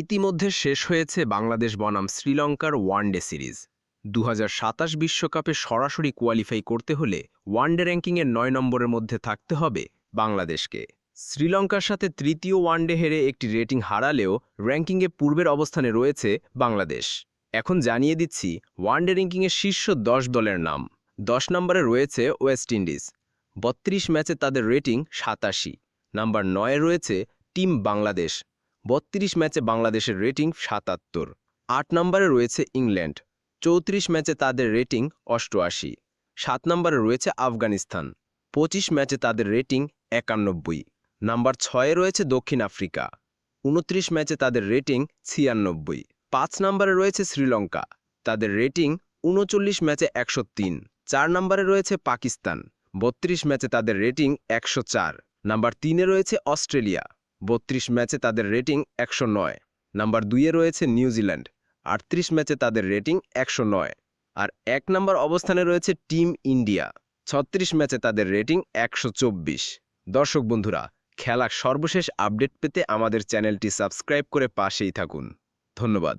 ইতিমধ্যে শেষ হয়েছে বাংলাদেশ বনাম শ্রীলঙ্কার ওয়ানডে সিরিজ। দু বিশ্বকাপে সরাসরি কোয়ালিফাই করতে হলে ওয়ানডে র্যাঙ্কিংয়ের নয় নম্বরের মধ্যে থাকতে হবে বাংলাদেশকে। শ্রীলঙ্কার সাথে তৃতীয় ওয়ানডে হেরে একটি রেটিং হারালেও র্যাঙ্কিংয়ে পূর্বের অবস্থানে রয়েছে বাংলাদেশ। এখন জানিয়ে দিচ্ছি ওয়ানডে র্যাঙ্কিংয়ের শীর্ষ দশ দলের নাম। দশ নম্বরে রয়েছে ওয়েস্ট ইন্ডিজ। বত্রিশ ম্যাচে তাদের রেটিং সাতাশি। নাম্বার নয়ে রয়েছে টিম বাংলাদেশ। বত্রিশ ম্যাচে বাংলাদেশের রেটিং সাতাত্তর। আট নম্বরে রয়েছে ইংল্যান্ড। চৌত্রিশ ম্যাচে তাদের রেটিং অষ্টআশি। সাত নম্বরে রয়েছে আফগানিস্তান। পঁচিশ ম্যাচে তাদের রেটিং একানব্বই। নাম্বার ছয়ে রয়েছে দক্ষিণ আফ্রিকা। উনত্রিশ ম্যাচে তাদের রেটিং ছিয়ানব্বই। পাঁচ নম্বরে রয়েছে শ্রীলঙ্কা। তাদের রেটিং উনচল্লিশ ম্যাচে একশো তিন। চার নম্বরে রয়েছে পাকিস্তান। বত্রিশ ম্যাচে তাদের রেটিং একশো চার। নাম্বার তিনে রয়েছে অস্ট্রেলিয়া। বত্রিশ ম্যাচে তাদের রেটিং একশো নয়। নাম্বার দুইয়ে রয়েছে নিউজিল্যান্ড, আটত্রিশ ম্যাচে তাদের রেটিং একশো নয়। আর এক নম্বর অবস্থানে রয়েছে টিম ইন্ডিয়া, ছত্রিশ ম্যাচে তাদের রেটিং একশো চব্বিশ। দর্শক বন্ধুরা, খেলার সর্বশেষ আপডেট পেতে আমাদের চ্যানেলটি সাবস্ক্রাইব করে পাশেই থাকুন। ধন্যবাদ।